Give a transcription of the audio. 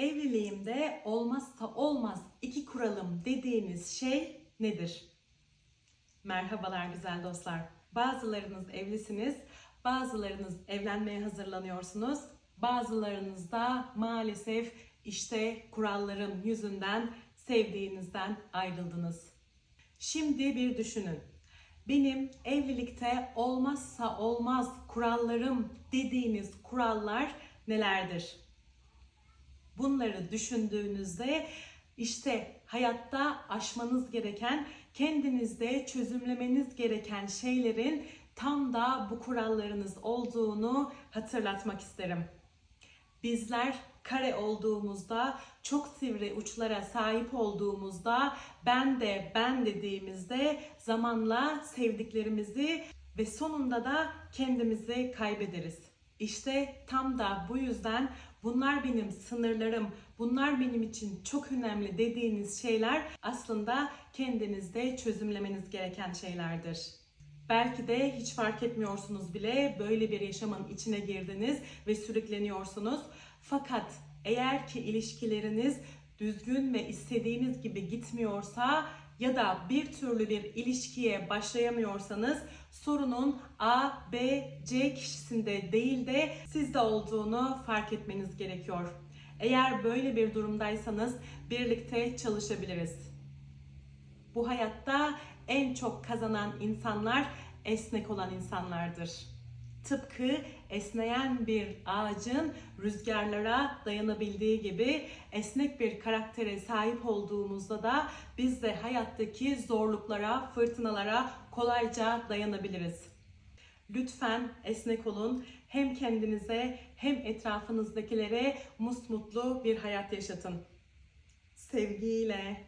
Evliliğimde olmazsa olmaz iki kuralım dediğiniz şey nedir? Merhabalar güzel dostlar. Bazılarınız evlisiniz, bazılarınız evlenmeye hazırlanıyorsunuz. Bazılarınız da maalesef işte kurallarım yüzünden sevdiğinizden ayrıldınız. Şimdi bir düşünün. Benim evlilikte olmazsa olmaz kurallarım dediğiniz kurallar nelerdir? Bunları düşündüğünüzde işte hayatta aşmanız gereken, kendinizde çözümlemeniz gereken şeylerin tam da bu kurallarınız olduğunu hatırlatmak isterim. Bizler kare olduğumuzda, çok sivri uçlara sahip olduğumuzda, ben de ben dediğimizde zamanla sevdiklerimizi ve sonunda da kendimizi kaybederiz. İşte tam da bu yüzden bunlar benim sınırlarım, bunlar benim için çok önemli dediğiniz şeyler aslında kendinizde çözümlemeniz gereken şeylerdir. Belki de hiç fark etmiyorsunuz bile böyle bir yaşamın içine girdiniz ve sürükleniyorsunuz. Fakat eğer ki ilişkileriniz düzgün ve istediğiniz gibi gitmiyorsa ya da bir türlü bir ilişkiye başlayamıyorsanız sorunun A, B, C kişisinde değil de sizde olduğunu fark etmeniz gerekiyor. Eğer böyle bir durumdaysanız birlikte çalışabiliriz. Bu hayatta en çok kazanan insanlar esnek olan insanlardır. Tıpkı esneyen bir ağacın rüzgarlara dayanabildiği gibi esnek bir karaktere sahip olduğumuzda da biz de hayattaki zorluklara, fırtınalara kolayca dayanabiliriz. Lütfen esnek olun. Hem kendinize hem etrafınızdakilere musmutlu bir hayat yaşatın. Sevgiyle.